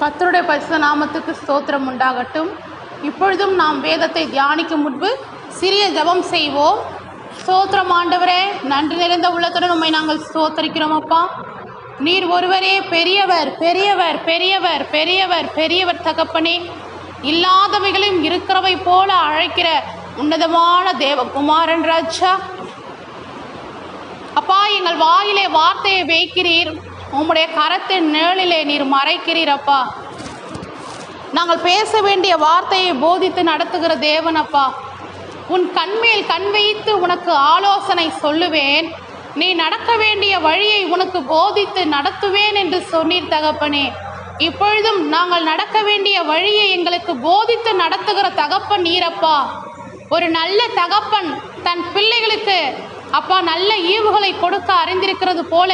கத்தருடைய பரிசுத்த நாமத்துக்கு ஸ்தோத்திரம் உண்டாகட்டும். இப்பொழுதும் நாம் வேதத்தை தியானிக்கும் முன்பு சிறிய ஜபம் செய்வோம். ஸ்தோத்திரம் ஆண்டவரே நன்றி நிறைந்த உள்ளத்துடன் உண்மை நாங்கள் ஸ்தோத்தரிக்கிறோம் அப்பா. நீர் ஒருவரே பெரியவர் பெரியவர் பெரியவர் பெரியவர் பெரியவர் தகப்பனே. இல்லாதவைகளையும் இருக்கிறவை போல அழைக்கிற உன்னதமான தேவகுமாரன் ராஜா. அப்பா எங்கள் வாயிலே வார்த்தையை வைக்கிறீர். உம்முடைய கரத்தின் நிழலிலே நீர் மறைக்கிறீரப்பா. நாங்கள் பேச வேண்டிய வார்த்தையை போதித்து நடத்துகிற தேவனப்பா. உன் கண்மேல் கண் வைத்து உனக்கு ஆலோசனை சொல்லுவேன். நீ நடக்க வேண்டிய வழியை உனக்கு போதித்து நடத்துவேன் என்று சொன்னீர் தகப்பனே. இப்பொழுதும் நாங்கள் நடக்க வேண்டிய வழியை எங்களுக்கு போதித்து நடத்துகிற தகப்பன் நீரப்பா. ஒரு நல்ல தகப்பன் தன் பிள்ளைகளுக்கு அப்பா நல்ல ஈவுகளை கொடுக்க அறிந்திருக்கிறது போல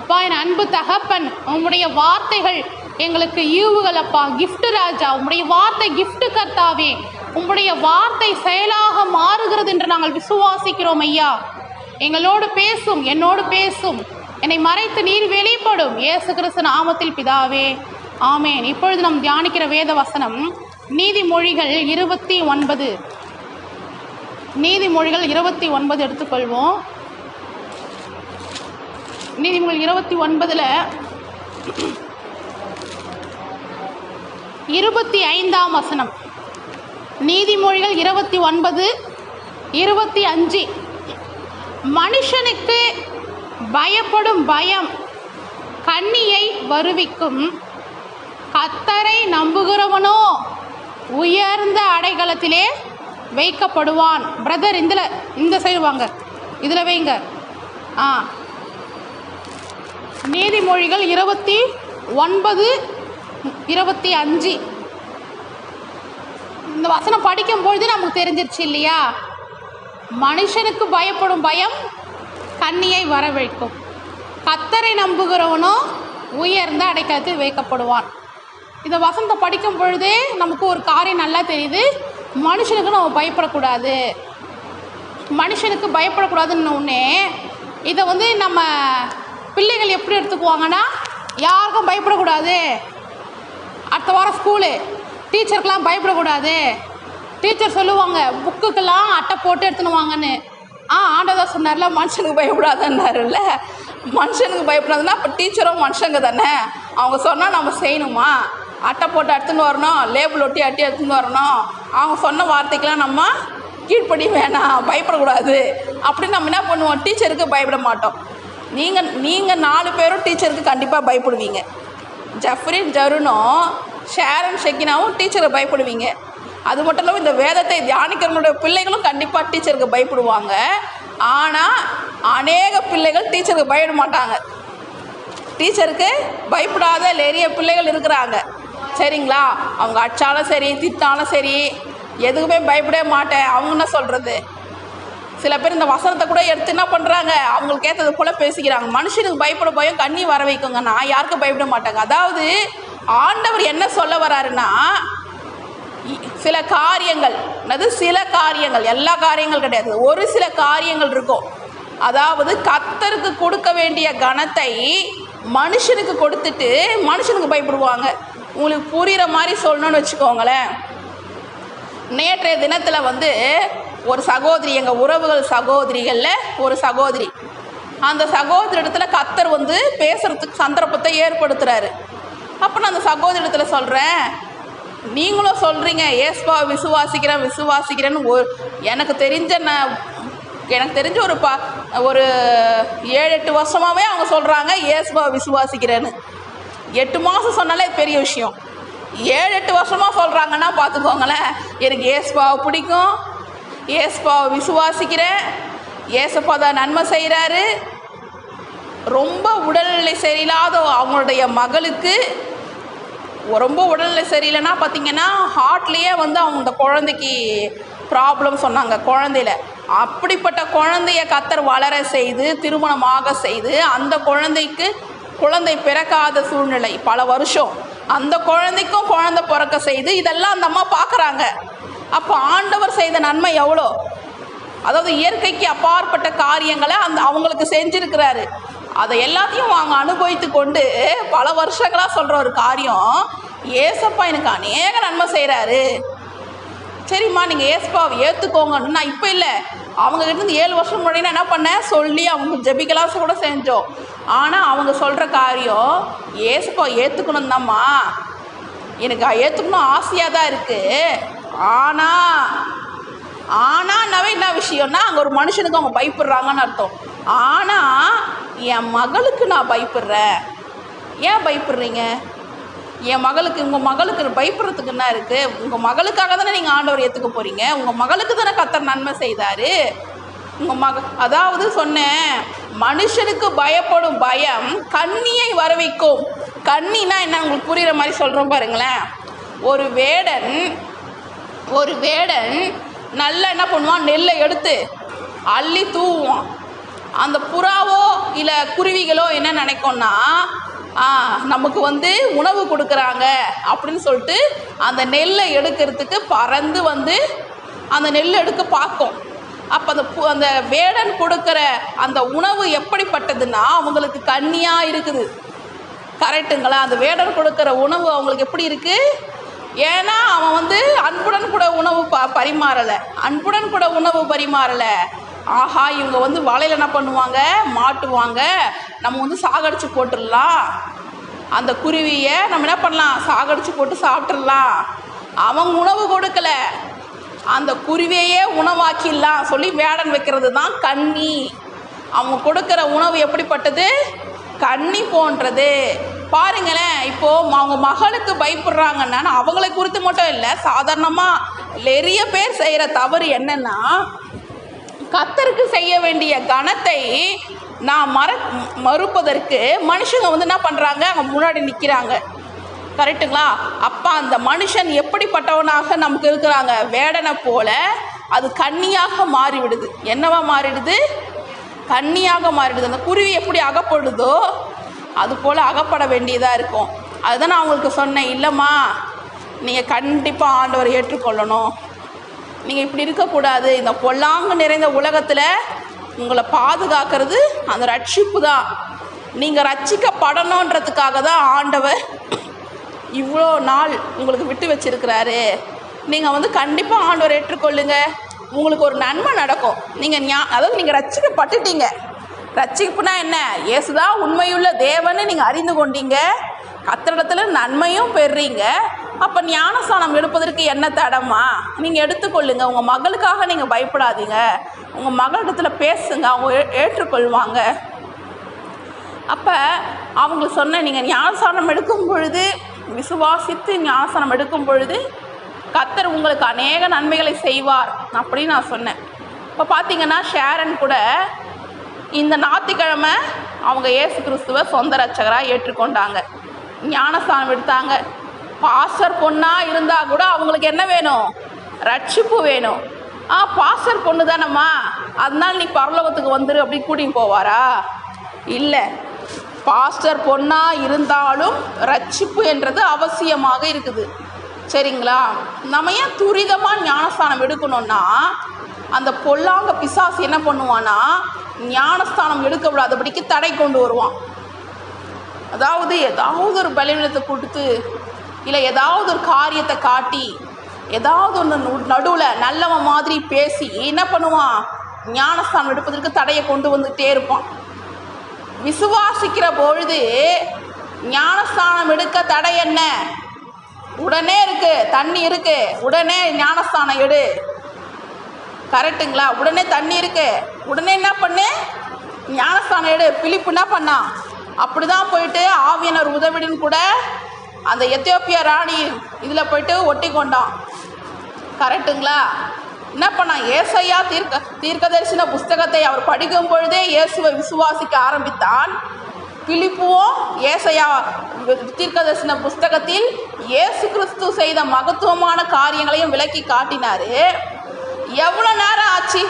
அப்பா என் அன்பு தகப்பன் உம்முடைய வார்த்தைகள் எங்களுக்கு ஈவுகள் அப்பா. கிஃப்ட் ராஜா உம்முடைய வார்த்தை கிஃப்ட் கர்த்தாவே. உம்முடைய வார்த்தை செயலாக மாறுகிறது என்று நாங்கள் விசுவாசிக்கிறோம் ஐயா. எங்களோடு பேசும் என்னோடு பேசும். என்னை மறைத்து நீர் வெளிப்படும். இயேசு கிறிஸ்து நாமத்தில் பிதாவே. ஆமேன். இப்பொழுது நாம் தியானிக்கிற வேத வசனம் நீதிமொழிகள் இருபத்தி ஒன்பது. நீதிமொழிகள் இருபத்தி ஒன்பது எடுத்துக்கொள்வோம். நீதிமொழி இருபத்தி ஒன்பதில் இருபத்தி ஐந்தாம் வசனம். நீதிமொழிகள் இருபத்தி ஒன்பது இருபத்தி அஞ்சு. மனுஷனுக்கு பயப்படும் பயம் கண்ணியை வருவிக்கும். கத்தரை நம்புகிறவனோ உயர்ந்த அடைக்கலத்திலே வைக்கப்படுவான். பிரதர் இதில் இந்த சைடு வாங்க. இதில் வைங்க. ஆ. நீதிமொழிகள் இருபத்தி ஒன்பது இருபத்தி அஞ்சு. இந்த வசனம் படிக்கும் பொழுது நமக்கு தெரிஞ்சிருச்சு இல்லையா? மனுஷனுக்கு பயப்படும் பயம் கண்ணியை வரவழைக்கும். கத்தரை நம்புகிறவனோ உயர்ந்த அடைக்கலத்தில் வைக்கப்படுவான். இந்த வசனத்தை படிக்கும் பொழுதே நமக்கு ஒரு காரியம் நல்லா தெரியுது. மனுஷனுக்கு நம்ம பயப்படக்கூடாது. மனுஷனுக்கு பயப்படக்கூடாதுன்னு ஒன்று இதை வந்து நம்ம பிள்ளைகள் எப்படி எடுத்துக்குவாங்கன்னா யாருக்கும் பயப்படக்கூடாது. அடுத்த வாரம் ஸ்கூலு டீச்சருக்கெலாம் பயப்படக்கூடாது. டீச்சர் சொல்லுவாங்க புக்குக்கெல்லாம் அட்டை போட்டு எடுத்துன்னு வாங்கன்னு. ஆ ஆண்டவர் சொன்னார்ல மனுஷனுக்கு பயப்படாதன்னாருல்ல. மனுஷனுக்கு பயப்படாதுன்னா அப்போ டீச்சரும் மனுஷங்க தானே. அவங்க சொன்னால் நம்ம செய்யணுமா? அட்டை போட்டு எடுத்துன்னு வரணும் லேபிள் ஒட்டி அட்டி எடுத்துன்னு வரணும். அவங்க சொன்ன வார்த்தைக்கெல்லாம் நம்ம கீழ்ப்படி வேணாம் பயப்படக்கூடாது. அப்படின்னு நம்ம என்ன பண்ணுவோம்? டீச்சருக்கு பயப்பட மாட்டோம். நீங்கள் நீங்கள் நாலு பேரும் டீச்சருக்கு கண்டிப்பாக பயப்படுவீங்க. ஜஃப்ரின் ஜருனும் ஷேரன் ஷெக்கினாவும் டீச்சரை பயப்படுவீங்க. அது மட்டும் இல்லாமல் இந்த வேதத்தை தியானிக்கிறவங்களுடைய பிள்ளைகளும் கண்டிப்பாக டீச்சருக்கு பயப்படுவாங்க. ஆனால் அநேக பிள்ளைகள் டீச்சருக்கு பயப்பட மாட்டாங்க. டீச்சருக்கு பயப்படாத நிறைய பிள்ளைகள் இருக்கிறாங்க. சரிங்களா? அவங்க அச்சாலும் சரி திட்டாலும் சரி எதுக்குமே பயப்படவே மாட்டேன். அவங்க என்ன சொல்கிறது சில பேர் இந்த வசனத்தை கூட எடுத்து என்ன பண்ணுறாங்க அவங்களுக்கு ஏற்றது போல் பேசிக்கிறாங்க. மனுஷனுக்கு பயப்பட பயம் கண்ணி வர வைக்குங்க. நான் யாருக்கும் பயப்பட மாட்டாங்க. அதாவது ஆண்டவர் என்ன சொல்ல வராருன்னா இ- சில காரியங்கள் அது சில காரியங்கள் எல்லா காரியங்கள் கிடையாது. ஒரு சில காரியங்கள் இருக்கும். அதாவது கத்தருக்கு கொடுக்க வேண்டிய கணத்தை மனுஷனுக்கு கொடுத்துட்டு மனுஷனுக்கு பயப்படுவாங்க. உங்களுக்கு புரிகிற மாதிரி சொல்லணும்னு வச்சுக்கோங்களேன். நேற்றைய தினத்தில் வந்து ஒரு சகோதரி எங்கள் உறவுகள் சகோதரிகளில் ஒரு சகோதரி. அந்த சகோதரி இடத்துல கத்தர் வந்து பேசுகிறதுக்கு சந்தர்ப்பத்தை ஏற்படுத்துகிறாரு அப்போ நான் அந்த சகோதரி இடத்துல சொல்கிறேன் நீங்களும் சொல்கிறீங்க ஏஸ்பா விசுவாசிக்கிறேன் விசுவாசிக்கிறேன்னு ஒரு எனக்கு தெரிஞ்ச நான் எனக்கு தெரிஞ்ச ஒரு ப ஒரு ஏழு எட்டு வருஷமாகவே அவங்க சொல்கிறாங்க ஏஸ்பா விசுவாசிக்கிறேன்னு. எட்டு மாதம் சொன்னாலே பெரிய விஷயம். ஏழு எட்டு வருஷமாக சொல்கிறாங்கன்னா பார்த்துக்கோங்களேன் எனக்கு ஏஸ்பாவை பிடிக்கும் ஏஸ்பாவை விசுவாசிக்கிறேன். ஏசப்பா தான் நன்மை செய்கிறாரு. ரொம்ப உடல்நிலை சரியில்லாத அவங்களுடைய மகளுக்கு ரொம்ப உடல்நிலை சரியில்லைன்னா பார்த்தீங்கன்னா ஹார்ட்லேயே வந்து அவங்க இந்த குழந்தைக்கு ப்ராப்ளம் சொன்னாங்க குழந்தையில. அப்படிப்பட்ட குழந்தைய கத்தர் வளர செய்து திருமணமாக செய்து அந்த குழந்தைக்கு குழந்தை பிறக்காத சூழ்நிலை பல வருஷம். அந்த குழந்தைக்கும் குழந்தை பிறக்க செய்து இதெல்லாம் அந்த அம்மா பார்க்குறாங்க. அப்போ ஆண்டவர் செய்த நன்மை எவ்வளோ? அதாவது இயற்கைக்கு அப்பாற்பட்ட காரியங்களை அந்த அவங்களுக்கு செஞ்சுருக்கிறாரு. அதை எல்லாத்தையும் அவங்க அனுபவித்து கொண்டு பல வருஷங்களாக சொல்கிற ஒரு காரியம் ஏசப்பா எனக்கு அநேக நன்மை செய்கிறாரு சரிம்மா நீங்கள் ஏசப்பாவை ஏற்றுக்கோங்கன்னு நான் இப்போ இல்லை. அவங்க இருந்து ஏழு வருஷம் முன்னாடி நான் என்ன பண்ணேன்? சொல்லி அவங்க ஜெபிக்கலாம் கூட செஞ்சோம். ஆனால் அவங்க சொல்கிற காரியம் ஏசப்பா ஏற்றுக்கணும் தான்மா எனக்கு ஏற்றுக்கணும் ஆசையாக தான் இருக்குது ஆனால் ஆனானாவே என்ன விஷயம்னா அங்கே ஒரு மனுஷனுக்கு அவங்க பயப்படுறாங்கன்னு அர்த்தம். ஆனால் என் மகளுக்கு நான் பயப்படுறேன். ஏன் பயப்படுறீங்க? என் மகளுக்கு உங்கள் மகளுக்கு பயப்படுறதுக்கு என்ன இருக்குது உங்கள் மகளுக்காக தானே நீங்கள் ஆண்டவர் ஏற்றுக்க போகிறீங்க உங்கள் மகளுக்கு தானே கத்தர் நன்மை செய்தார். உங்கள் மக அதாவது சொன்னேன் மனுஷனுக்கு பயப்படும் பயம் கண்ணியை வர வைக்கும் கண்ணினா என்ன? உங்களுக்கு புரிகிற மாதிரி சொல்கிறோம் பாருங்களேன். ஒரு வேடன் ஒரு வேடன் நல்லா என்ன பண்ணுவான்? நெல்லை எடுத்து அள்ளி தூவுவான். அந்த புறாவோ இல்லை குருவிகளோ என்ன நினைக்கும்னா நமக்கு வந்து உணவு கொடுக்குறாங்க அப்படின்னு சொல்லிட்டு அந்த நெல்லை எடுக்கிறதுக்கு பறந்து வந்து அந்த நெல் எடுக்க பார்க்கும். அப்போ அந்த பு- அந்த வேடன் கொடுக்குற அந்த உணவு எப்படிப்பட்டதுன்னா அவங்களுக்கு கண்ணியாக இருக்குது. கரெக்டுங்களா அந்த வேடன் கொடுக்குற உணவு அவங்களுக்கு எப்படி இருக்குது ஏன்னா அவன் வந்து அன்புடன் கூட உணவு ப பரிமாறலை. அன்புடன் கூட உணவு பரிமாறலை. ஆஹா இவங்க வந்து வலையில் என்ன பண்ணுவாங்க? மாட்டுவாங்க நம்ம வந்து சாகடிச்சு போட்டுடலாம். அந்த குருவியை நம்ம என்ன பண்ணலாம்? சாகடிச்சு போட்டு சாப்பிட்றலாம் அவன் உணவு கொடுக்கல. அந்த குருவியையே உணவாக்கிடலாம் சொல்லி வேடன் வைக்கிறது தான் கண்ணி. அவங்க கொடுக்குற உணவு எப்படிப்பட்டது? கண்ணி போன்றது. பாருங்களேன் இப்போ அவங்க மகளுக்கு பயப்படுறாங்கன்னா அவங்களை குறித்து மட்டும் இல்லை சாதாரணமாக நிறைய பேர் செய்கிற தவறு என்னன்னா கத்தருக்கு செய்ய வேண்டிய கணத்தை நான் மற மறுப்பதற்கு மனுஷங்க வந்து என்ன பண்ணுறாங்க அவங்க முன்னாடி நிற்கிறாங்க கரெக்டுங்களா அப்போ அந்த மனுஷன் எப்படிப்பட்டவனாக நமக்கு இருக்கிறாங்க? வேடனை போல அது கண்ணியாக மாறிவிடுது. என்னவா மாறிடுது? கண்ணியாக மாறிடுது. அந்த குருவி எப்படி அகப்படுதோ அது போல் அகப்பட வேண்டியதாக இருக்கும். அதுதான் நான் உங்களுக்கு சொன்னேன். இல்லைம்மா நீங்கள் கண்டிப்பாக ஆண்டவரை ஏற்றுக்கொள்ளணும். நீங்கள் இப்படி இருக்கக்கூடாது. இந்த பொல்லாங்கு நிறைந்த உலகத்தில் உங்களை பாதுகாக்கிறது அந்த ரட்சிப்பு தான். நீங்கள் ரட்சிக்கப்படணுன்றதுக்காக தான் ஆண்டவர் இவ்வளோ நாள் உங்களுக்கு விட்டு வச்சிருக்கிறாரு. நீங்கள் வந்து கண்டிப்பாக ஆண்டவர் ஏற்றுக்கொள்ளுங்க. உங்களுக்கு ஒரு நன்மை நடக்கும். நீங்கள் ஞா அதாவது நீங்கள் ரட்சிக்கப்பட்டுட்டீங்க. ரட்சிப்புனா என்ன? இயேசுதான் உண்மையுள்ள தேவன்னு நீங்கள் அறிந்து கொண்டீங்க. கத்திரிடத்தில் நன்மையும் பெறுறீங்க. அப்போ ஞானஸ்தானம் எடுப்பதற்கு என்ன தடமா? நீங்கள் எடுத்துக்கொள்ளுங்க. உங்கள் மகளுக்காக நீங்கள் பயப்படாதீங்க. உங்கள் மகளிடத்துல பேசுங்க. அவங்க ஏ- ஏற்றுக்கொள்வாங்க. அப்போ அவங்க சொன்னேன் நீங்கள் ஞானஸ்தானம் எடுக்கும் பொழுது விசுவாசித்து ஞானஸ்தானம் எடுக்கும் பொழுது கத்தர் உங்களுக்கு அநேக நன்மைகளை செய்வார் அப்படின்னு நான் சொன்னேன். இப்போ பார்த்தீங்கன்னா ஷேரன் கூட இந்த ஞாயிற்றுக்கிழமை அவங்க இயேசு கிறிஸ்துவை சொந்த ரட்சகராக ஏற்றுக்கொண்டாங்க. ஞானஸ்தானம் எடுத்தாங்க. பாஸ்டர் பொண்ணாக இருந்தால் கூட அவங்களுக்கு என்ன வேணும்? ரட்சிப்பு வேணும். ஆ பாஸ்டர் பொண்ணு தானம்மா. அதனால நீ பரலோகத்துக்கு வந்துரு அப்படி கூட்டின்னு போவாரா? இல்லை. பாஸ்டர் பொண்ணாக இருந்தாலும் ரட்சிப்பு என்றது அவசியமாக இருக்குது. சரிங்களா? நம்ம ஏன் துரிதமாக ஞானஸ்தானம் எடுக்கணும்னா அந்த பொல்லாங்க பிசாசு என்ன பண்ணுவான்னா ஞானஸ்தானம் எடுக்க விடாதபடிக்கு தடை கொண்டு வருவான். அதாவது ஏதாவது ஒரு பலவீனத்தை கொடுத்து இல்லை ஏதாவது ஒரு காரியத்தை காட்டி ஏதாவது ஒன்று நடுவில் நல்லவன் மாதிரி பேசி என்ன பண்ணுவான்? ஞானஸ்தானம் எடுப்பதற்கு தடையை கொண்டு வந்துகிட்டே இருப்பான். விசுவாசிக்கிற பொழுது ஞானஸ்தானம் எடுக்க தடை என்ன? உடனே இருக்கு தண்ணி இருக்கு. உடனே ஞானஸ்தானம் எடு. கரெக்டுங்களா? உடனே தண்ணி இருக்கு. உடனே என்ன பண்ணு? ஞானஸ்தானம் எடு. பிலிப்பு என்ன பண்ணான் அப்படி தான் போயிட்டு ஆவியனர் உதவிடுன்னு கூட அந்த எத்தியோப்பிய ராணி இதில் போயிட்டு ஒட்டி கொண்டான். கரெக்டுங்களா? என்ன பண்ணான் ஏசையா தீர்க்க தீர்க்கதரிசன புஸ்தகத்தை அவர் படிக்கும் பொழுதே இயேசுவை விசுவாசிக்க ஆரம்பித்தான். பிலிப்புவும் ஏசையா தீர்க்கதரிசன புஸ்தகத்தில் இயேசு கிறிஸ்து செய்த மகத்துவமான காரியங்களையும் விளக்கி காட்டினார். எவ்வளோ நேரம் ஆச்சு?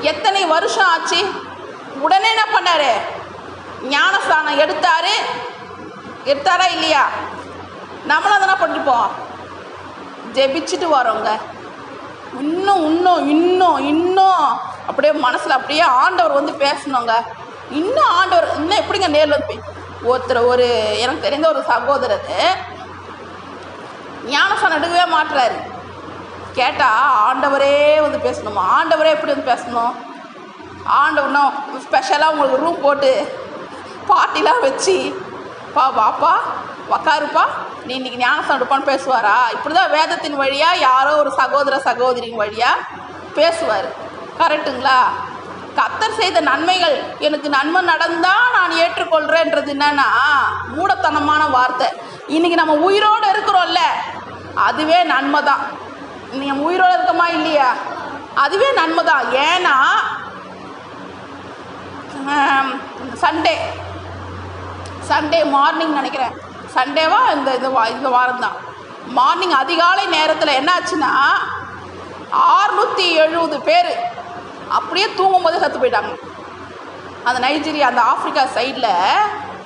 எத்தனை வருஷம் ஆச்சு? உடனே என்ன பண்ணாரு? ஞானஸ்தானம் எடுத்தாரு. எடுத்தாரா இல்லையா? நம்மளும் அதெல்லாம் பண்ணிப்போம்? ஜெபிச்சுட்டு வரோங்க. இன்னும் இன்னும் இன்னும் இன்னும். அப்படியே மனசில் அப்படியே ஆண்டவர் வந்து பேசணுங்க. இன்னும் ஆண்டவர் இன்னும் எப்படிங்க நேரில் வந்து ஒருத்தர் ஒரு எனக்கு தெரிந்த ஒரு சகோதரர் ஞானஸ்தானம் எடுக்கவே மாட்டுறாரு கேட்டால் ஆண்டவரே வந்து பேசணுமா? ஆண்டவரே எப்படி வந்து பேசணும்? ஆண்டவனும் ஸ்பெஷலாக உங்களுக்கு ரூம் போட்டு பார்ட்டிலாம் வச்சு பா வாப்பா உக்காருப்பா. நீ இன்றைக்கி ஞானசானம் எடுப்பான்னு பேசுவாரா? இப்படி தான் வேதத்தின் வழியாக யாரோ ஒரு சகோதர சகோதரின் வழியாக பேசுவார். கரெக்டுங்களா கத்தர் செய்த நன்மைகள் எனக்கு நன்மை நடந்தால் நான் ஏற்றுக்கொள்கிறேன்றது என்னன்னா மூடத்தனமான வார்த்தை. இன்னைக்கு நம்ம உயிரோடு இருக்கிறோம்ல அதுவே நன்மை தான் நீங்கள் உயிரோடு இருக்கமா இல்லையா? அதுவே நன்மை தான் ஏன்னா சண்டே சண்டே மார்னிங் நினைக்கிறேன். சண்டேவா இந்த இது வா இந்த வாரம் தான் மார்னிங் அதிகாலை நேரத்தில் என்னாச்சுன்னா ஆறுநூற்றி எழுபது பேர் அப்படியே தூங்கும்போதே செத்து போயிட்டாங்க. அந்த நைஜீரியா அந்த ஆப்பிரிக்கா சைடில்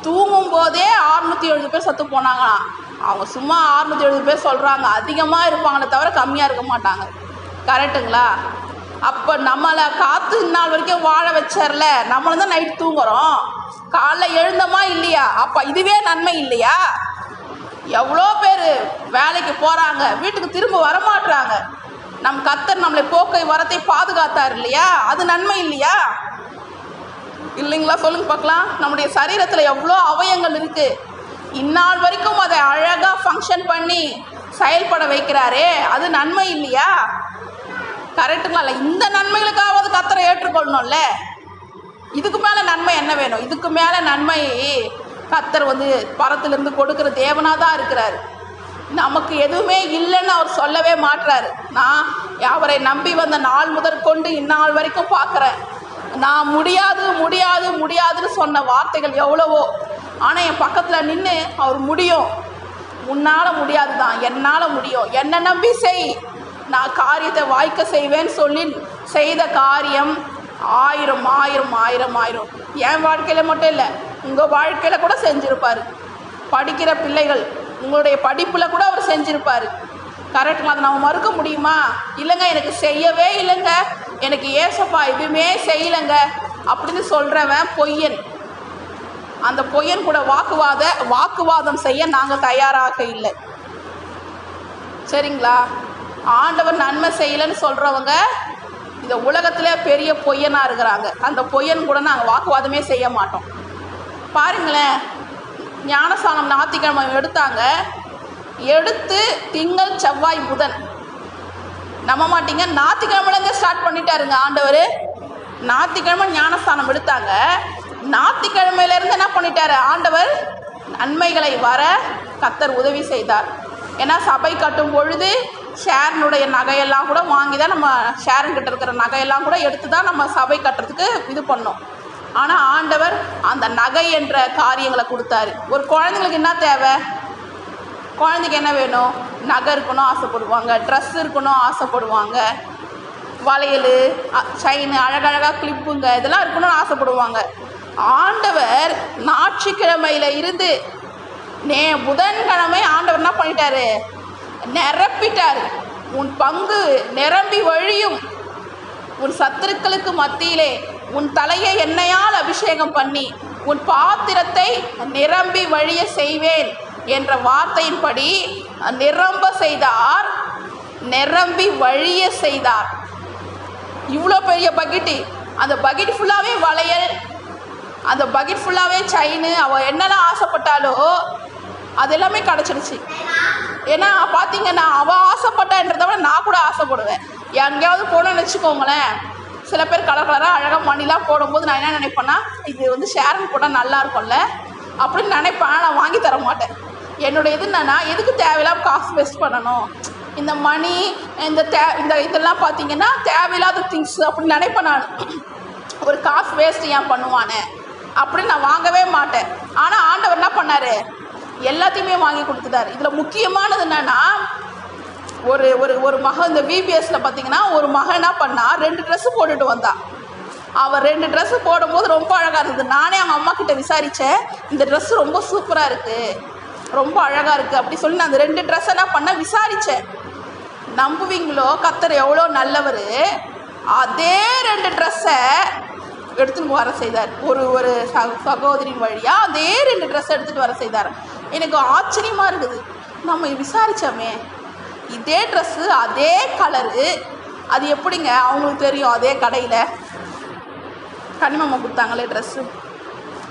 தூங்கும் போதே ஆறுநூற்றி எழுபது பேர் செத்து போனாங்களாம். அவங்க சும்மா அறுநூத்தி எழுபது பேர் சொல்கிறாங்க அதிகமாக இருப்பாங்களே தவிர கம்மியாக இருக்க மாட்டாங்க. கரெக்டுங்களா அப்போ நம்மளை காற்று நாள் வரைக்கும் வாழ வச்சர்ல நம்மளும் தான் நைட் தூங்குறோம். காலைல எழுந்தோமா இல்லையா? அப்போ இதுவே நன்மை இல்லையா? எவ்வளோ பேர் வேலைக்கு போகிறாங்க வீட்டுக்கு திரும்ப வரமாட்டுறாங்க நம் கத்தர் நம்மளை போக்கை வரத்தை பாதுகாத்தார் இல்லையா? அது நன்மை இல்லையா? இல்லைங்களா? சொல்லுங்க பார்க்கலாம். நம்முடைய சரீரத்தில் எவ்வளோ அவயங்கள் இருக்குது இந்நாள் வரைக்கும் அதை அழகாக ஃபங்க்ஷன் பண்ணி செயல்பட வைக்கிறாரே அது நன்மை இல்லையா? கரெக்டுங்களா இல்லை இந்த நன்மைகளுக்காவது கத்தரை ஏற்றுக்கொள்ளணும்ல? இதுக்கு மேலே நன்மை என்ன வேணும்? இதுக்கு மேலே நன்மை கத்தர் வந்து பரத்திலிருந்து கொடுக்குற தேவனாக தான் இருக்கிறார். நமக்கு எதுவுமே இல்லைன்னு அவர் சொல்லவே மாட்டுறாரு நான் அவரை நம்பி வந்த நாள் முதற்கொண்டு இந்நாள் வரைக்கும் பார்க்குறேன். நான் முடியாது முடியாது முடியாதுன்னு சொன்ன வார்த்தைகள் எவ்வளவோ. ஆனால் என் பக்கத்தில் நின்று அவர் முடியும். உன்னால் முடியாது தான் என்னால் முடியும். என்னை நம்பி செய். நான் காரியத்தை வாய்க்க செய்வேன்னு சொல்லி செய்த காரியம் ஆயிரம் ஆயிரம் ஆயிரம் ஆயிரம். என் வாழ்க்கையில் மட்டும் இல்லை உங்கள் வாழ்க்கையில் கூட செஞ்சுருப்பார். படிக்கிற பிள்ளைகள் உங்களுடைய படிப்பில் கூட அவர் செஞ்சுருப்பார். கரெக்டுங்களா அதை நம்ம மறுக்க முடியுமா? இல்லைங்க எனக்கு செய்யவே இல்லைங்க. எனக்கு ஏசப்பா எதுவுமே செய்யலைங்க. அப்படின்னு சொல்கிறவன் பொய்யன். அந்த பொய்யன் கூட வாக்குவாத வாக்குவாதம் செய்ய நாங்கள் தயாராக இல்லை. சரிங்களா? ஆண்டவர் நன்மை செய்யலைன்னு சொல்கிறவங்க இந்த உலகத்திலே பெரிய பொய்யனாக இருக்கிறாங்க. அந்த பொய்யன் கூட நாங்கள் வாக்குவாதமே செய்ய மாட்டோம். பாருங்களேன் ஞானசானம் ஞாத்திக்கிழமை எடுத்தாங்க. எடுத்து திங்கள் செவ்வாய் புதன். நம்ப மாட்டீங்க. ஞாத்திக்கிழமைலேருந்து ஸ்டார்ட் பண்ணிட்டாருங்க ஆண்டவர். ஞாத்திக்கிழமை ஞானஸ்தானம் எடுத்தாங்க. ஞாயிற்றுக்கிழமையிலேருந்து என்ன பண்ணிட்டாரு? ஆண்டவர் நன்மைகளை வர கத்தர் உதவி செய்தார். ஏன்னா சபை கட்டும் பொழுது ஷேரனுடைய நகையெல்லாம் கூட வாங்கி தான் நம்ம ஷேரன்கிட்ட இருக்கிற நகையெல்லாம் கூட எடுத்து தான் நம்ம சபை கட்டுறதுக்கு இது பண்ணோம். ஆனால் ஆண்டவர் அந்த நகை என்ற காரியங்களை கொடுத்தாரு. ஒரு குழந்தைங்களுக்கு என்ன தேவை? குழந்தைக்கு என்ன வேணும்? நகை இருக்கணும் ஆசைப்படுவாங்க. ட்ரெஸ் இருக்கணும் ஆசைப்படுவாங்க. வளையல் செயின் அழகழகாக கிளிப்புங்க இதெல்லாம் இருக்கணும்னு ஆசைப்படுவாங்க. ஆண்டவர் ஞாயிற்றுக்கிழமையில இருந்து நே புதன்கிழமை ஆண்டவர் என்ன பண்ணிட்டாரு? நிரப்பிட்டார். உன் பங்கு நிரம்பி வழியும். உன் சத்துருக்களுக்கு மத்தியிலே உன் தலையை எண்ணெயால் அபிஷேகம் பண்ணி உன் பாத்திரத்தை நிரம்பி வழிய செய்வேன் என்ற வார்த்தையின்படி நிரம்ப செய்தார். நிரம்பி வழிய செய்தார். இவ்வளோ பெரிய பக்கெட்டு அந்த பக்கெட் ஃபுல்லாகவே வளையல் அந்த பக்கெட் ஃபுல்லாகவே செயின் அவள் என்னெல்லாம் ஆசைப்பட்டாலோ அது எல்லாமே கிடச்சிருச்சு. ஏன்னா பார்த்தீங்கன்னா அவள் ஆசைப்பட்டான்றத விட நான் கூட ஆசைப்படுவேன். எங்கேயாவது போகணும்னு வச்சுக்கோங்களேன் சில பேர் கலர் கலராக அழகாக மணிலாம் போடும்போது நான் என்ன நினைப்பேன்னா இது வந்து ஷேரன் போட்டால் நல்லா இருக்கும்ல அப்படின்னு நினைப்பேன். நான் வாங்கி தர மாட்டேன். என்னுடைய இது என்னன்னா எதுக்கு தேவையில்லாம காசு வேஸ்ட் பண்ணணும்? இந்த மணி இந்த தே இந்த இதெல்லாம் பார்த்தீங்கன்னா தேவையில்லாத திங்ஸ் அப்படின்னு நினைப்பேன் நான். ஒரு காசு வேஸ்ட் ஏன் பண்ணுவானே? அப்படின்னு நான் வாங்கவே மாட்டேன். ஆனால் ஆண்டவர் என்ன பண்ணார்? எல்லாத்தையுமே வாங்கி கொடுத்துட்டாரு. இதில் முக்கியமானது என்னன்னா ஒரு ஒரு ஒரு மகன் இந்த விபிஎஸ்சில் பார்த்தீங்கன்னா ஒரு மகன் என்ன பண்ணா ரெண்டு ட்ரெஸ்ஸு போட்டுட்டு வந்தா. அவள் ரெண்டு ட்ரெஸ்ஸு போடும்போது ரொம்ப அழகாக இருந்தது. நானே அவங்க அம்மா கிட்ட விசாரித்தேன் இந்த ட்ரெஸ் ரொம்ப சூப்பராக இருக்குது ரொம்ப அழகாக இருக்குது அப்படி சொல்லி நான் அந்த ரெண்டு ட்ரெஸ் என்ன பண்ண விசாரித்தேன் நம்புவீங்களோ? கத்தர் எவ்வளோ நல்லவர். அதே ரெண்டு ட்ரெஸ்ஸை எடுத்துன்னு வர செய்தார். ஒரு ஒரு ச- சகோதரின் வழியாக அதே ரெண்டு ட்ரெஸ் எடுத்துகிட்டு வர செய்தார். எனக்கு ஆச்சரியமாக இருக்குது. நம்ம விசாரித்தோமே இதே ட்ரெஸ்ஸு அதே கலரு அது எப்படிங்க? அவங்களுக்கு தெரியும் அதே கடையில். கனிமம்மா கொடுத்தாங்களே ட்ரெஸ்ஸு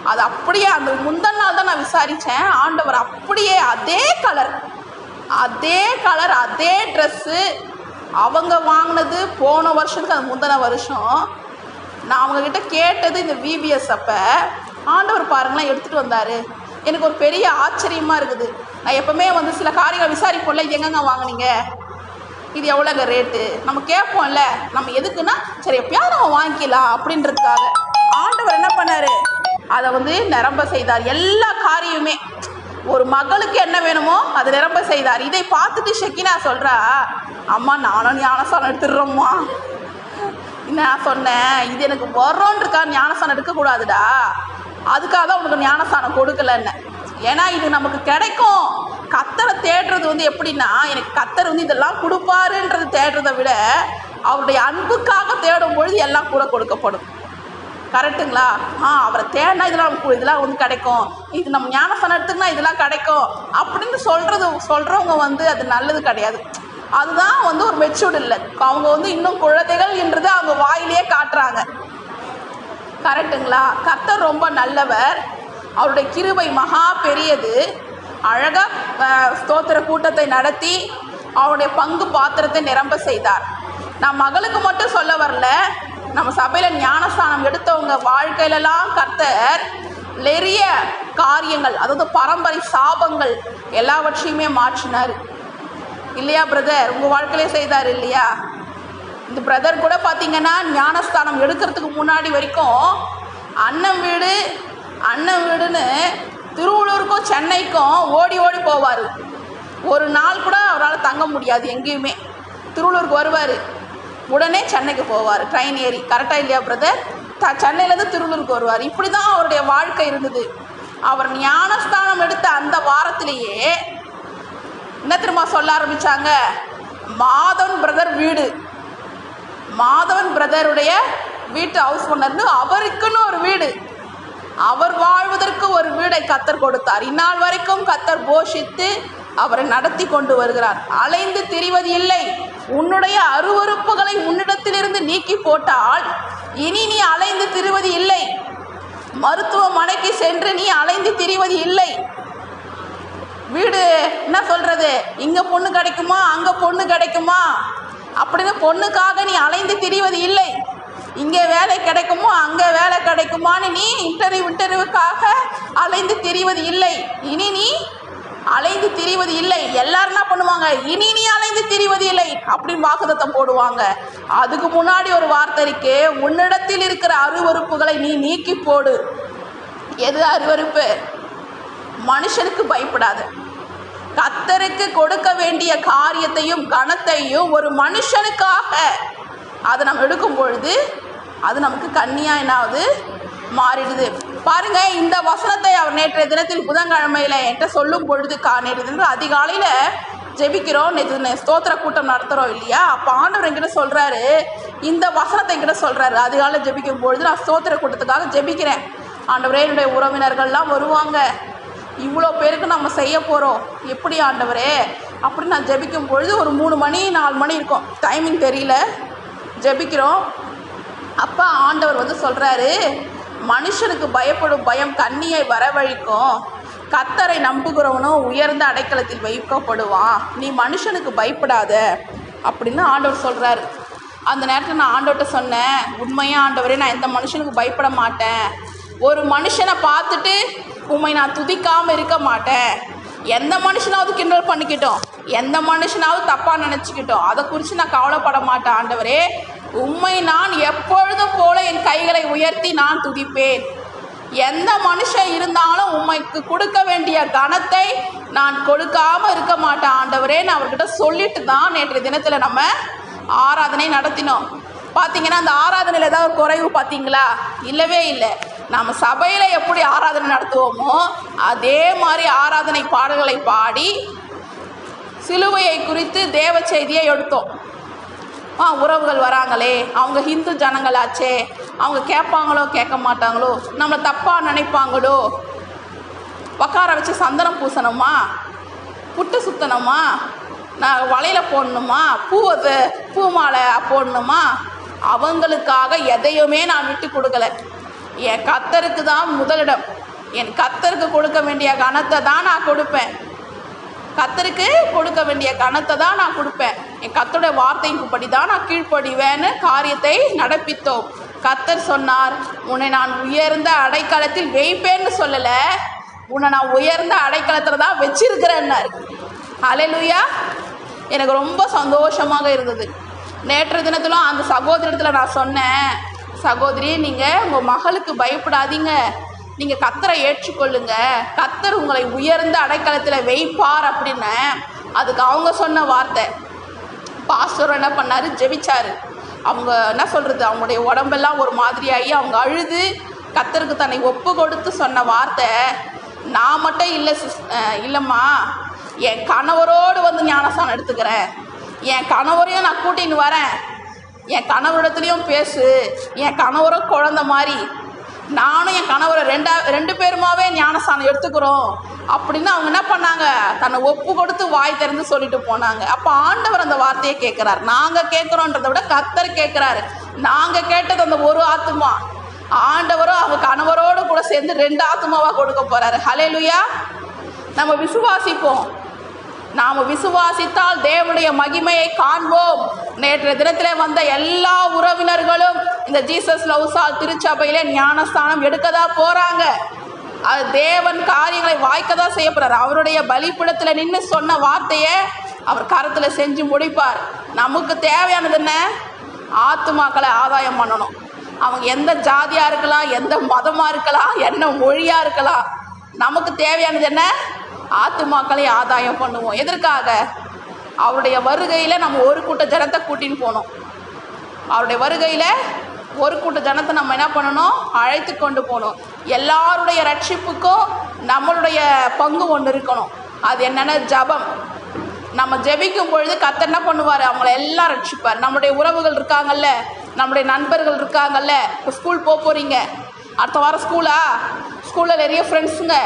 அது அப்படியே அந்த முந்தன் நாள் தான் நான் விசாரித்தேன் ஆண்டவர் அப்படியே அதே கலர் அதே கலர் அதே ட்ரெஸ்ஸு அவங்க வாங்கினது போன வருஷத்துக்கு அது முந்தின வருஷம். நான் அவங்கக்கிட்ட கேட்டது இந்த விபிஎஸ் அப்போ ஆண்டவர் பாருங்களேன் எடுத்துகிட்டு வந்தார். எனக்கு ஒரு பெரிய ஆச்சரியமாக இருக்குது. நான் எப்போவுமே வந்து சில காரியங்கள் விசாரிப்போம்ல எங்கெங்க வாங்குனீங்க? இது எவ்வளோங்க ரேட்டு நம்ம கேட்போம்ல நம்ம எதுக்குன்னா சரி எப்பயாவது நம்ம வாங்கிக்கலாம் அப்படின்றதுக்காக. ஆண்டவர் என்ன பண்ணார்? அதை வந்து நிரம்ப செய்தார். எல்லா காரியமே. ஒரு மகளுக்கு என்ன வேணுமோ அதை நிரம்ப செய்தார். இதை பார்த்துட்டு ஷெக்கினா சொல்கிறா அம்மா நானும் ஞானசாலம் எடுத்துடுறோம்மா. நான் சொன்னேன்? இது எனக்கு வரோன்றிருக்கா ஞானசானம் எடுக்கக்கூடாதுடா. அதுக்காக தான் உனக்கு ஞானசானம் கொடுக்கலன்னு. ஏன்னா இது நமக்கு கிடைக்கும். கத்தரை தேடுறது வந்து எப்படின்னா எனக்கு கத்தர் வந்து இதெல்லாம் கொடுப்பாருன்றது தேடுறதை விட அவருடைய அன்புக்காக தேடும் பொழுது எல்லாம் கூட கொடுக்கப்படும். கரெக்டுங்களா ஆ அவரை தேடினா இதெல்லாம் நமக்கு இதெல்லாம் வந்து கிடைக்கும். இது நம்ம ஞானசனம் எடுத்துக்கினா இதெல்லாம் கிடைக்கும். அப்படின்னு சொல்கிறது சொல்கிறவங்க வந்து அது நல்லது கிடையாது. அதுதான் வந்து ஒரு மெச்சூர்டு இல்லை. அவங்க வந்து இன்னும் குழந்தைகள் என்றது அவங்க வாயிலேயே காட்டுறாங்க. கரெக்டுங்களா கர்த்தர் ரொம்ப நல்லவர். அவருடைய கிருபை மகா பெரியது. அழகாக ஸ்தோத்திர கூட்டத்தை நடத்தி அவருடைய பங்கு பாத்திரத்தை நிரம்ப செய்தார். நான் மகளுக்கு மட்டும் சொல்ல வரல. நம்ம சபையில் ஞானஸ்தானம் எடுத்தவங்க வாழ்க்கையிலலாம் கர்த்தர் நிறைய காரியங்கள் அதாவது பரம்பரை சாபங்கள் எல்லாவற்றையுமே மாற்றினார். இல்லையா பிரதர் உங்கள் வாழ்க்கையிலே செய்தார் இல்லையா? இந்த பிரதர் கூட பார்த்தீங்கன்னா ஞானஸ்தானம் எடுக்கிறதுக்கு முன்னாடி வரைக்கும் அண்ணன் வீடு அண்ணன் வீடுன்னு திருவள்ளூருக்கும் சென்னைக்கும் ஓடி ஓடி போவார். ஒரு நாள் கூட அவரால் தங்க முடியாது எங்கேயுமே. திருவள்ளூருக்கு வருவார். உடனே சென்னைக்கு போவார். ட்ரெயின் ஏறி. கரெக்டாக இல்லையா பிரதர் த சென்னையிலேருந்து திருவள்ளூருக்கு வருவார். இப்படி தான் அவருடைய வாழ்க்கை இருந்தது. அவர் ஞானஸ்தானம் எடுத்த அந்த வாரத்திலேயே என்ன திரும்ப சொல்ல ஆரம்பித்தாங்க மாதவன் பிரதர் வீடு. மாதவன் பிரதருடைய வீட்டு ஹவுஸ் ஓனர்னு அவருக்குன்னு ஒரு வீடு. அவர் வாழ்வதற்கு ஒரு வீடை கத்தர் கொடுத்தார். இந்நாள் வரைக்கும் கத்தர் போஷித்து அவரை நடத்தி கொண்டு வருகிறார். அலைந்து திரிவது இல்லை. உன்னுடைய அருவருப்புகளை உன்னிடத்திலிருந்து நீக்கி போட்டால் இனி நீ அலைந்து திரிவது இல்லை. மருத்துவமனைக்கு சென்று நீ அலைந்து திரிவது இல்லை. வீடு என்ன சொல்கிறது இங்கே பொண்ணு கிடைக்குமா? அங்கே பொண்ணு கிடைக்குமா? அப்படின்னு பொண்ணுக்காக நீ அலைந்து திரிவது இல்லை. இங்கே வேலை கிடைக்குமோ அங்கே வேலை கிடைக்குமான்னு நீ இன்டர்வியூ இன்டர்வியூக்காக அலைந்து திரிவது இல்லை. இனி நீ அலைந்து திரிவது இல்லை. எல்லாரும் என்ன பண்ணுவாங்க? இனி நீ அலைந்து திரிவது இல்லை அப்படின்னு வாக்குதத்தம் போடுவாங்க. அதுக்கு முன்னாடி ஒரு வார்த்தை இருக்கு உன்னிடத்தில் இருக்கிற அருவருப்புகளை நீ நீக்கி போடு. எது அருவருப்பு? மனுஷனுக்கு பயப்படாத. கத்தருக்கு கொடுக்க வேண்டிய காரியத்தையும் கணத்தையும் ஒரு மனுஷனுக்காக அதை நம்ம எடுக்கும் பொழுது அது நமக்கு கண்ணியா என்னாவது மாறிடுது. பாருங்க இந்த வசனத்தை அவர் நேற்றைய தினத்தில் புதன்கிழமையில என்கிட்ட சொல்லும் பொழுது கா நேற்று தினம் அதிகாலையில் ஜெபிக்கிறோம். நேற்று ஸ்தோத்திர கூட்டம் நடத்துகிறோம் இல்லையா? அப்போ ஆண்டவர் என்கிட்ட சொல்கிறாரு இந்த வசனத்தை என்கிட்ட சொல்கிறாரு அதிகாலையில் ஜெபிக்கும் பொழுது நான் ஸ்தோத்திர கூட்டத்துக்காக ஜெபிக்கிறேன். ஆண்டவரே என்னுடைய உறவினர்கள்லாம் வருவாங்க. இவ்வளோ பேருக்கு நம்ம செய்ய போகிறோம் எப்படி ஆண்டவரே? அப்படின்னு நான் ஜெபிக்கும் பொழுது ஒரு மூணு மணி நாலு மணி இருக்கும். டைமிங் தெரியல. ஜெபிக்கிறோம். அப்பா ஆண்டவர் வந்து சொல்கிறாரு மனுஷனுக்கு பயப்படும் பயம் கண்ணியை வரவழிக்கும். கத்தரை நம்புகிறவனும் உயர்ந்த அடைக்கலத்தில் வைக்கப்படுவான். நீ மனுஷனுக்கு பயப்படாத. அப்படின்னு ஆண்டவர் சொல்கிறாரு அந்த நேரத்தில் நான் ஆண்டவர்கிட்ட சொன்னேன் உண்மையாக ஆண்டவரே நான் எந்த மனுஷனுக்கு பயப்பட மாட்டேன். ஒரு மனுஷனை பார்த்துட்டு உண்மை நான் துதிக்காமல் இருக்க மாட்டேன். எந்த மனுஷனாவது கிண்டல் பண்ணிக்கிட்டோம். எந்த மனுஷனாவது தப்பாக நினச்சிக்கிட்டோம். அதை குறித்து நான் கவலைப்பட மாட்டேன் ஆண்டவரே. உண்மை நான் எப்பொழுதும் போல என் கைகளை உயர்த்தி நான் துதிப்பேன். எந்த மனுஷன் இருந்தாலும் உண்மைக்கு கொடுக்க வேண்டிய கணத்தை நான் கொடுக்காம இருக்க மாட்டேன் ஆண்டவரே. நான் அவர்கிட்ட சொல்லிட்டு தான் நேற்றைய தினத்தில் நம்ம ஆராதனை நடத்தினோம். பார்த்தீங்கன்னா அந்த ஆராதனையில் ஏதாவது குறைவு பார்த்தீங்களா இல்லவே இல்லை. நம்ம சபையில் எப்படி ஆராதனை நடத்துவோமோ அதே மாதிரி ஆராதனை பாடல்களை பாடி சிலுவையை குறித்து தேவ செய்தியை எடுத்தோம். ஆ உறவுகள் வராங்களே அவங்க ஹிந்து ஜனங்களாச்சே அவங்க கேட்பாங்களோ கேட்க மாட்டாங்களோ நம்மளை தப்பாக நினைப்பாங்களோ? உக்கார வச்சு சந்தனம் பூசணுமா? புட்டு சுத்தணுமா? நான் வளையல போடணுமா? பூவை பூ மாலை போடணுமா? அவங்களுக்காக எதையுமே நான் விட்டு கொடுக்கல. என் கத்தருக்கு தான் முதலிடம். என் கத்தருக்கு கொடுக்க வேண்டிய கணத்தை தான் நான் கொடுப்பேன். கத்தருக்கு கொடுக்க வேண்டிய கணத்தை தான் நான் கொடுப்பேன். என் கத்தருடைய வார்த்தைக்குப்படி தான் நான் கீழ்ப்படிவேன்னு காரியத்தை நடப்பித்தோம். கத்தர் சொன்னார் உன்னை நான் உயர்ந்த அடைக்கலத்தில் வைப்பேன்னு சொல்லலை. உன்னை நான் உயர்ந்த அடைக்கலத்தில் தான் வச்சிருக்கிறேன்னாரு. அலையிலுயா எனக்கு ரொம்ப சந்தோஷமாக இருந்தது. நேற்று தினத்திலும் அந்த சகோதரத்தில் நான் சொன்னேன் சகோதரி நீங்கள் உங்கள் மகளுக்கு பயப்படாதீங்க. நீங்கள் கத்தரை ஏற்றுக்கொள்ளுங்க. கத்தர் உங்களை உயர்ந்த அடைக்கலத்தில் வைப்பார் அப்படின்னு அதுக்கு அவங்க சொன்ன வார்த்தை. பாஸ்டர் என்ன பண்ணார்? ஜெபிச்சார். அவங்க என்ன சொல்கிறது அவங்களுடைய உடம்பெல்லாம் ஒரு மாதிரியாகி அவங்க அழுது கத்தருக்கு தன்னை ஒப்பு கொடுத்து சொன்ன வார்த்தை. நான் மட்டும் இல்லை சிஸ் இல்லைம்மா. என் கணவரோடு வந்து ஞானசானம் எடுத்துக்கிறேன். என் கணவரையும் நான் கூட்டின்னு வரேன். என் கணவரிடத்துலையும் பேசு. என் கணவரும் குழந்த மாதிரி. நானும் என் கணவரை ரெண்டா ரெண்டு பேருமாவே ஞானஸ்தானம் எடுத்துக்கிறோம். அப்படின்னு அவங்க என்ன பண்ணாங்க? தன்னை ஒப்பு கொடுத்து வாய் திறந்து சொல்லிட்டு போனாங்க. அப்போ ஆண்டவர் அந்த வார்த்தையை கேட்குறாரு. நாங்கள் கேட்குறோன்றதை விட கத்தர் கேட்குறாரு. நாங்கள் கேட்டது அந்த ஒரு ஆத்துமா. ஆண்டவரும் அவங்க கணவரோடு கூட சேர்ந்து ரெண்டு ஆத்துமாவாக கொடுக்க போகிறாரு ஹலேலுயா நம்ம விசுவாசிப்போம். நாம் விசுவாசித்தால் தேவனுடைய மகிமையை காண்போம். நேற்றைய தினத்தில் வந்த எல்லா உறவினர்களும் இந்த ஜீசஸ் லவ்ஸால் திருச்சபையில் ஞானஸ்தானம் எடுக்க தான் போகிறாங்க அது தேவன் காரியங்களை வாய்க்க தான் செய்ய போகிறார் அவருடைய பலிப்பிடத்தில் நின்று சொன்ன வார்த்தையை அவர் கரத்தில் செஞ்சு முடிப்பார். நமக்கு தேவையானது என்ன? ஆத்துமாக்களை ஆதாயம் பண்ணணும். அவங்க எந்த ஜாதியாக இருக்கலாம் எந்த மதமாக இருக்கலாம் என்ன மொழியாக இருக்கலாம். நமக்கு தேவையானது என்ன? ஆத்துமாக்களை ஆதாயம் பண்ணுவோம். எதற்காக? அவருடைய வருகையில் நம்ம ஒரு கூட்ட ஜனத்தை கூட்டின்னு போகணும். அவருடைய வருகையில் ஒரு கூட்ட ஜனத்தை நம்ம என்ன பண்ணணும்? அழைத்து கொண்டு போகணும். எல்லாருடைய ரட்சிப்புக்கும் நம்மளுடைய பங்கு ஒன்று இருக்கணும். அது என்னென்ன ஜபம். நம்ம ஜெபிக்கும் பொழுது கத்த என்ன பண்ணுவார்? அவங்கள எல்லாம் ரட்சிப்பார். நம்முடைய உறவுகள் இருக்காங்கல்ல? நம்முடைய நண்பர்கள் இருக்காங்கல்ல? இப்போ ஸ்கூல் போக போகிறீங்க அடுத்த வாரம் ஸ்கூலா ஸ்கூலில் நிறைய ஃப்ரெண்ட்ஸுங்க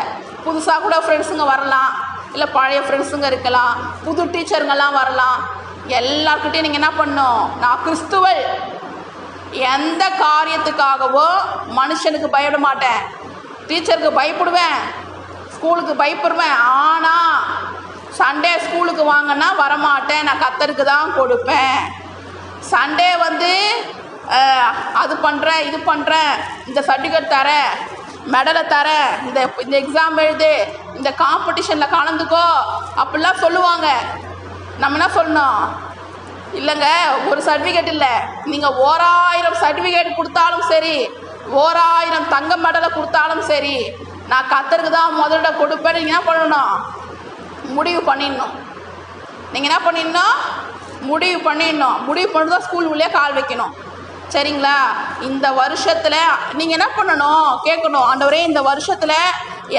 புதுசாக கூட ஃப்ரெண்ட்ஸுங்க வரலாம். இல்லை பழைய ஃப்ரெண்ட்ஸுங்க இருக்கலாம். புது டீச்சருங்கெல்லாம் வரலாம். எல்லார்கிட்டையும் நீங்கள் என்ன பண்ணணும்? நான் கிறிஸ்துவல் எந்த காரியத்துக்காகவோ மனுஷனுக்கு பயப்பட மாட்டேன். டீச்சருக்கு பயப்படுவேன். ஸ்கூலுக்கு பயப்படுவேன். ஆனால் சண்டே ஸ்கூலுக்கு வாங்கன்னா வரமாட்டேன். நான் கத்தருக்கு தான் கொடுப்பேன். சண்டே வந்து அது பண்ணுறேன் இது பண்ணுறேன் இந்த சர்டிஃபிகேட் தரேன் மெடலை தரேன் இந்த இந்த எக்ஸாம் எழுது. இந்த காம்படிஷனில் கலந்துக்கோ. அப்படிலாம் சொல்லுவாங்க. நம்ம என்ன சொல்லணும்? இல்லைங்க ஒரு சர்டிஃபிகேட் இல்லை. நீங்கள் ஓராயிரம் சர்டிஃபிகேட் கொடுத்தாலும் சரி ஓராயிரம் தங்க மெடலை கொடுத்தாலும் சரி நான் கத்தருக்கு தான் முதல்ல கொடுப்பேன். நீங்கள் என்ன பண்ணணும்? முடிவு பண்ணிடணும். நீங்கள் என்ன பண்ணிடணும்? முடிவு பண்ணிடணும். முடிவு பண்ணி தான் ஸ்கூல் உள்ளே கால் வைக்கணும். சரிங்களா? இந்த வருஷத்தில் நீங்கள் என்ன பண்ணணும்? கேட்கணும். ஆண்டவரே இந்த வருஷத்தில்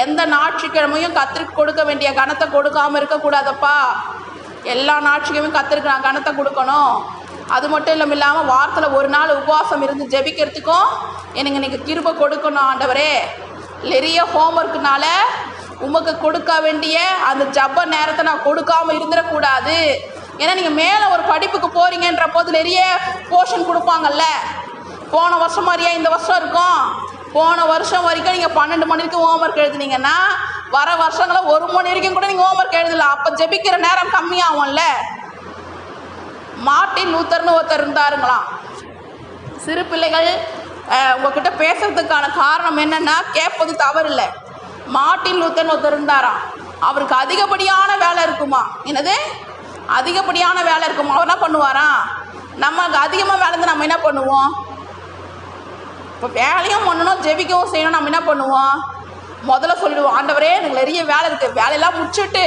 எந்த ஞாயிற்றுக்கிழமையும் கத்திரிக்கு கொடுக்க வேண்டிய கணத்தை கொடுக்காம இருக்கக்கூடாதப்பா. எல்லா ஞாயிற்றுக்கிழமையும் கத்திரிக்கு நான் கணத்தை கொடுக்கணும். அது மட்டும் இல்லாமல் இல்லாமல் வாரத்தில் ஒரு நாள் உபவாசம் இருந்து ஜெபிக்கிறதுக்கும் எனக்கு நீங்கள் கிருப கொடுக்கணும் ஆண்டவரே. நிறைய ஹோம்ஒர்க்குனால உமக்கு கொடுக்க வேண்டிய அந்த ஜப்ப நேரத்தை நான் கொடுக்காம இருந்துடக்கூடாது. ஏன்னா நீங்கள் மேலே ஒரு படிப்புக்கு போகிறீங்கன்ற போது நிறைய போர்ஷன் கொடுப்பாங்கல்ல. போன வருஷம் மாதிரியா இந்த வருஷம் இருக்கும். போன வருஷம் வரைக்கும் நீங்கள் பன்னெண்டு மணி வரைக்கும் ஹோம்ஒர்க் எழுதுனீங்கன்னா வர வருஷங்களில் ஒரு மணி வரைக்கும் கூட நீங்கள் ஹோம் ஒர்க் எழுதலாம் அப்போ ஜெபிக்கிற நேரம் கம்மியாகும்ல. மார்ட்டின் லூத்தர்னு ஒருத்தர் இருந்தாருங்களாம். சிறு பிள்ளைகள் உங்ககிட்ட பேசுறதுக்கான காரணம் என்னன்னா கேட்பது தவறில்லை. மார்ட்டின் லூத்தர்னு ஒருத்தர் இருந்தாராம். அவருக்கு அதிகப்படியான வேலை இருக்குமா? என்னது? அதிகப்படியான வேலை இருக்கும். அவர் என்ன பண்ணுவாராம் நமக்கு அதிகமாக வேலை இருந்து நம்ம என்ன பண்ணுவோம்? இப்போ வேலையும் பண்ணணும் ஜெபிக்கவும் செய்யணும் நம்ம என்ன பண்ணுவோம்? முதல்ல சொல்லிடுவோம் ஆண்டவரே எனக்கு நிறைய வேலை இருக்குது வேலையெல்லாம் முடிச்சுட்டு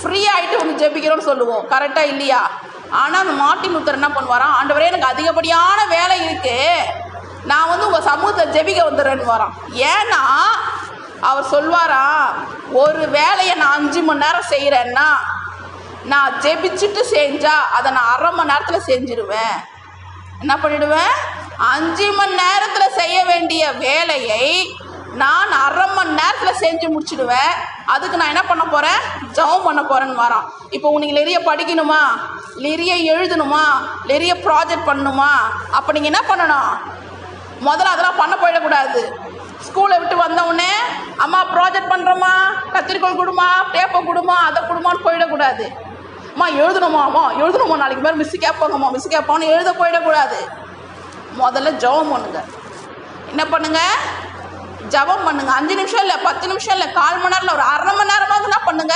ஃப்ரீ ஆகிட்டு வந்து ஜெபிக்கிறோம்னு சொல்லுவோம். கரெக்டாக இல்லையா? ஆனால் அந்த மாட்டி முத்தர் என்ன பண்ணுவாராம் ஆண்டவரே எனக்கு அதிகப்படியான வேலை இருக்குது நான் வந்து உங்கள் சமூகத்தை ஜெபிக்க வந்துடுறேன்னு வரான் ஏன்னா அவர் சொல்வாரா ஒரு வேலையை நான் அஞ்சு மணி நேரம் செய்கிறேன்னா நான் ஜெபிச்சுட்டு செஞ்சா அதை நான் அரை மணி நேரத்தில் செஞ்சிருவேன். என்ன பண்ணிடுவேன்? அஞ்சு மணி நேரத்தில் செய்ய வேண்டிய வேலையை நான் அரை மணி நேரத்தில் செஞ்சு முடிச்சிடுவேன். அதுக்கு நான் என்ன பண்ண போகிறேன் ஜவம் பண்ண போகிறேன்னு வரான். இப்போ உனக்கு நிறைய படிக்கணுமா? நிறைய எழுதணுமா? நிறைய ப்ராஜெக்ட் பண்ணணுமா? அப்போ நீங்கள் என்ன பண்ணணும்? முதல்ல அதெல்லாம் பண்ண போயிடக்கூடாது. ஸ்கூலை விட்டு வந்தவுடனே அம்மா ப்ராஜெக்ட் பண்ணுறோமா கத்திரிக்கோள் கொடுமா டேப்பை கொடுமா அதை கொடுமான்னு போயிடக்கூடாது. அம்மா எழுதணுமா அம்மா? எழுதணுமா நாளைக்கு மேலே மிஸ் கேட்பாங்கம்மா மிஸ் கேட்பான்னு எழுத போயிடக்கூடாது. முதல்ல ஜெபம் பண்ணுங்க. என்ன பண்ணுங்க? ஜெபம் பண்ணுங்க. அஞ்சு நிமிஷம் இல்லை பத்து நிமிஷம் இல்லை கால் மணி நேரம் ஒரு அரை மணி நேரமாவது என்ன பண்ணுங்க?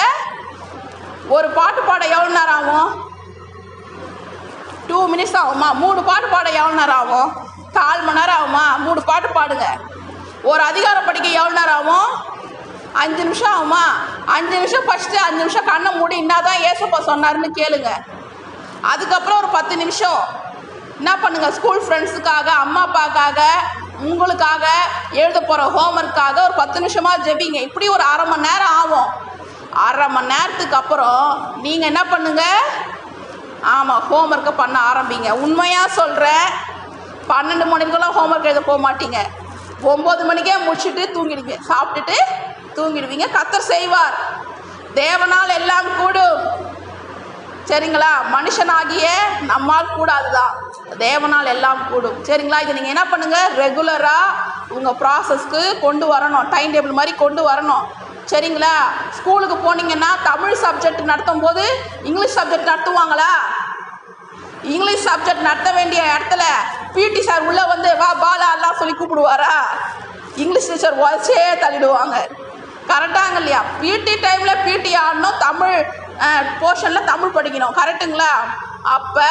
ஒரு பாட்டு பாட எவ்வளோ நேரம் ஆகும்? டூ மினிட்ஸ் ஆகுமா? மூணு பாட்டு பாட எவ்வளோ நேரம் ஆகும்? கால் மணி நேரம் ஆகுமா? மூணு பாட்டு பாடுங்க. ஒரு அதிகாரம் படிக்க எவ்வளோ நேரம் ஆகும்? அஞ்சு நிமிஷம் ஆகுமா? அஞ்சு நிமிஷம் படிச்சுட்டு அஞ்சு நிமிஷம் கண்ணை மூடி என்னதான் ஏசப்பா சொன்னாருன்னு கேளுங்க. அதுக்கப்புறம் ஒரு பத்து நிமிஷம். என்ன பண்ணுங்க? ஸ்கூல் ஃப்ரெண்ட்ஸுக்காக அம்மா அப்பாக்காக உங்களுக்காக எழுத போகிற ஹோம்ஒர்க்காக ஒரு பத்து நிமிஷமாக ஜெபிங்க. இப்படி ஒரு அரை மணி நேரம் ஆகும். அரை மணி நேரத்துக்கு அப்புறம் நீங்கள் என்ன பண்ணுங்க? ஆமாம் ஹோம்ஒர்க்கை பண்ண ஆரம்பிங்க. உண்மையாக சொல்கிறேன் பன்னெண்டு மணிக்கெல்லாம் ஹோம்ஒர்க் எழுத போக மாட்டீங்க. ஒம்பது மணிக்கே முடிச்சுட்டு தூங்கிடுங்க. சாப்பிட்டுட்டு தூங்கிடுவீங்க. கத்தர் செய்வார். தேவனால் எல்லாம் கூடும். சரிங்களா? மனுஷனாகிய நம்மால் கூடாதுதான். தேவனால் எல்லாம் கூடும். சரிங்களா? இதை நீங்கள் என்ன பண்ணுங்கள் ரெகுலராக உங்கள் ப்ராசஸ்க்கு கொண்டு வரணும். டைம் டேபிள் மாதிரி கொண்டு வரணும். சரிங்களா? ஸ்கூலுக்கு போனீங்கன்னா தமிழ் சப்ஜெக்ட் நடத்தும் போது இங்கிலீஷ் சப்ஜெக்ட் நடத்துவாங்களா? இங்கிலீஷ் சப்ஜெக்ட் நடத்த வேண்டிய இடத்துல பிடி சார் உள்ளே வந்து வா பாலா எல்லாம் சொல்லி கூப்பிடுவாரா? English teacher உதச்சே தள்ளிடுவாங்க. கரெக்டாங்க இல்லையா பிடி டைமில் பிடி ஆடணும் தமிழ் போர்ஷனில் தமிழ் படிக்கணும். கரெக்டுங்களா அப்போ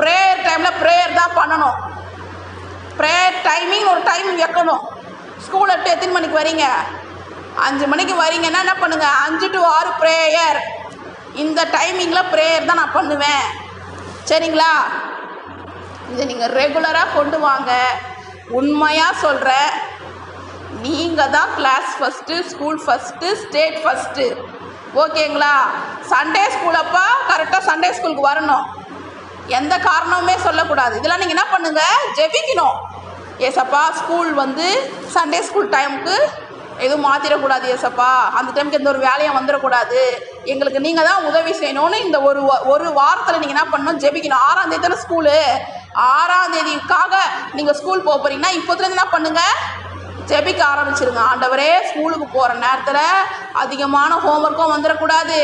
ப்ரேயர் டைமில் ப்ரேயர் தான் பண்ணணும். ப்ரேயர் டைமிங் ஒரு டைமிங் வைக்கணும். ஸ்கூல் விட்டு எத்தனை மணிக்கு வரீங்க? அஞ்சு மணிக்கு வரீங்கன்னா என்ன பண்ணுங்கள் அஞ்சு டு ஆறு ப்ரேயர் இந்த டைமிங்கில் ப்ரேயர் தான் நான் பண்ணுவேன். சரிங்களா? இதை நீங்கள் ரெகுலராக கொண்டு வாங்க. உண்மையாக சொல்கிறேன் நீங்கள் தான் class first school first state first ஓகேங்களா சண்டே ஸ்கூல் அப்போ கரெக்டாக சண்டே ஸ்கூலுக்கு வரணும். எந்த காரணமுமே சொல்லக்கூடாது. இதெல்லாம் நீங்கள் என்ன பண்ணுங்கள் ஜெபிக்கணும். ஏசப்பா ஸ்கூல் வந்து சண்டே ஸ்கூல் டைமுக்கு எதுவும் மாற்றிடக்கூடாது ஏசப்பா. அந்த டைமுக்கு எந்த ஒரு வேலையும் வந்துடக்கூடாது எங்களுக்கு நீங்கள் தான் உதவி செய்யணும்னு இந்த ஒரு வா- ஒரு வாரத்தில் நீங்கள் என்ன பண்ணணும்? ஜெபிக்கணும். ஆறாம் தேதி தானே ஸ்கூலு ஆறாம் தேதிக்காக நீங்கள் ஸ்கூல் போக போகிறீங்கன்னா இப்போதுலேருந்து என்ன பண்ணுங்கள் ஜெபிக்க ஆரம்பிச்சிருங்க. ஆண்டவரே ஸ்கூலுக்கு போகிற நேரத்தில் அதிகமான ஹோம்ஒர்க்கும் வந்துடக்கூடாது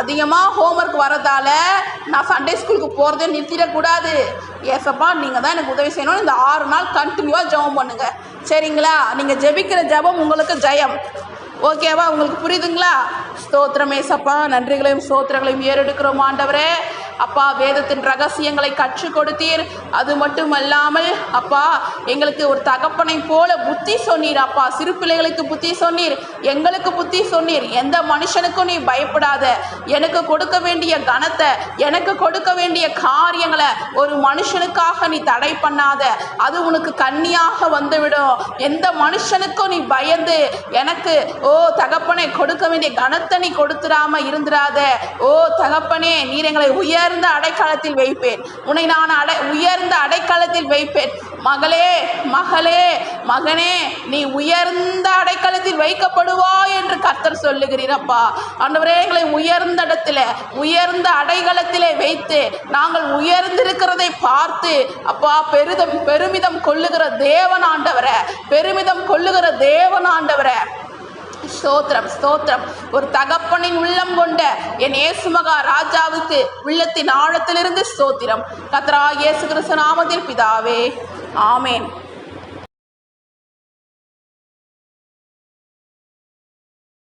அதிகமாக ஹோம்ஒர்க் வரதால நான் சண்டே ஸ்கூலுக்கு போகிறதே நிறுத்திடக்கூடாது. ஏசப்பா நீங்கள் தான் எனக்கு உதவி செய்யணும். இந்த ஆறு நாள் கண்டினியூவாக ஜெபம் பண்ணுங்கள் சரிங்களா? நீங்கள் ஜெபிக்கிற ஜெபம் உங்களுக்கு ஜெயம். ஓகேவா உங்களுக்கு புரியுதுங்களா? ஸ்தோத்திரம் ஏசப்பா. நன்றிகளையும் ஸ்தோத்திரங்களையும் ஏறெடுக்கிறோம் ஆண்டவரே. அப்பா வேதத்தின் ரகசியங்களை கற்றுக் கொடுத்தீர். அது மட்டும் அல்லாமல் அப்பா எங்களுக்கு ஒரு தகப்பனை போல புத்தி சொன்னீர் அப்பா. சிறு பிள்ளைகளுக்கு புத்தி சொன்னீர் எங்களுக்கு புத்தி சொன்னீர். எந்த மனுஷனுக்கும் நீ பயப்படாத. எனக்கு கொடுக்க வேண்டிய கனத்தை எனக்கு கொடுக்க வேண்டிய காரியங்களை ஒரு மனுஷனுக்காக நீ தடை பண்ணாத. அது உனக்கு கண்ணியாக வந்துவிடும். எந்த மனுஷனுக்கும் நீ பயந்து எனக்கு ஓ தகப்பனை கொடுக்க வேண்டிய கனத்தை நீ கொடுத்துடாம இருந்துடாத ஓ தகப்பனே நீர் எங்களை உயர் உயர்ந்த அடைக்காலத்தில் வைப்பேன். உன்னை நான் அடை உயர்ந்த அடைக்காலத்தில் வைப்பேன். மகளே மகளே மகனே நீ உயர்ந்த அடைக்கலத்தில் வைக்கப்படுவா என்று கர்த்தர் சொல்லுகிறீரப்பா ஆண்டவரே எங்களை உயர்ந்த இடத்துல உயர்ந்த அடைக்கலத்திலே வைத்து நாங்கள் உயர்ந்திருக்கிறதை பார்த்து அப்பா பெருதம் பெருமிதம் கொள்ளுகிற தேவன் ஆண்டவரை பெருமிதம் கொள்ளுகிற தேவன் ஆண்டவரை. ஸ்தோத்திரம் ஸ்தோத்திரம். ஒரு தகப்பனின் உள்ளம் கொண்ட என் ஏசுமகா ராஜாவுக்கு உள்ளத்தின் ஆழத்திலிருந்து ஸ்தோத்திரம். கத்ரா இயேசு கிருஷ்ண நாமத்தில் பிதாவே. ஆமேன்.